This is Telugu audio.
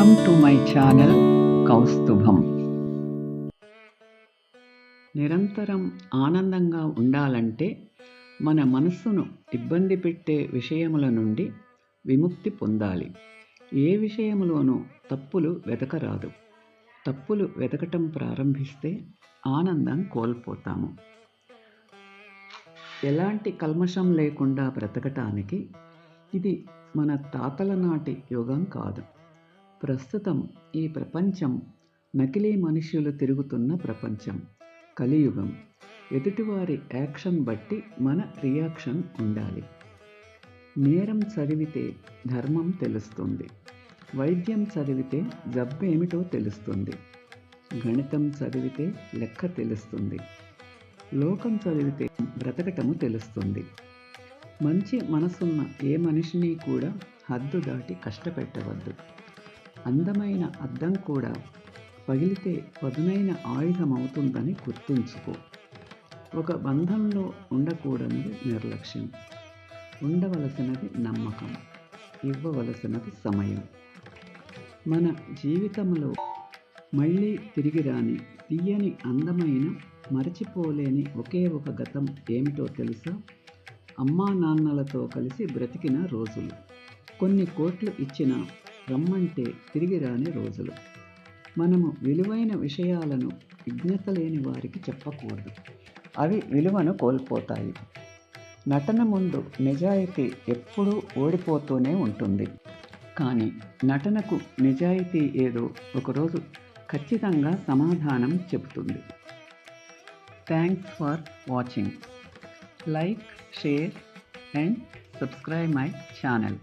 Welcome to my channel Kaustubham నిరంతరం ఆనందంగా ఉండాలంటే మన మనస్సును ఇబ్బంది పెట్టే విషయముల నుండి విముక్తి పొందాలి. ఏ విషయములోనూ తప్పులు వెతకరాదు. తప్పులు వెతకటం ప్రారంభిస్తే ఆనందం కోల్పోతాము. ఎలాంటి కల్మషం లేకుండా బ్రతకటానికి ఇది మన తాతల నాటి యుగం కాదు. ప్రస్తుతం ఈ ప్రపంచం నకిలీ మనుష్యులు తిరుగుతున్న ప్రపంచం కలియుగం. ఎదుటివారి యాక్షన్ బట్టి మన రియాక్షన్ ఉండాలి. నేరం చదివితే ధర్మం తెలుస్తుంది. వైద్యం చదివితే జబ్బేమిటో తెలుస్తుంది. గణితం చదివితే లెక్క తెలుస్తుంది. లోకం చదివితే బ్రతకటము తెలుస్తుంది. మంచి మనసున్న ఏ మనిషిని కూడా హద్దు దాటి కష్టపెట్టవద్దు. అందమైన అద్దం కూడా పగిలితే పదునైన ఆయుధం అవుతుందని గుర్తుంచుకో. ఒక బంధంలో ఉండకూడనిది నిర్లక్ష్యం. ఉండవలసినది నమ్మకం. ఇవ్వవలసినది సమయం. మన జీవితంలో మళ్ళీ తిరిగి రాని తీయని అందమైన మరచిపోలేని ఒకే ఒక గతం ఏమిటో తెలుసా? అమ్మా నాన్నలతో కలిసి బ్రతికిన రోజులు. కొన్ని కోట్లు ఇచ్చిన రమ్మంటే తిరిగి రాని రోజులు. మనము విలువైన విషయాలను విజ్ఞత లేని వారికి చెప్పకూడదు. అవి విలువను కోల్పోతాయి. నటన ముందు నిజాయితీ ఎప్పుడూ ఓడిపోతూనే ఉంటుంది. కానీ నటనకు నిజాయితీ ఏదో ఒకరోజు ఖచ్చితంగా సమాధానం చెబుతుంది. Thanks for watching. Like share and subscribe my channel.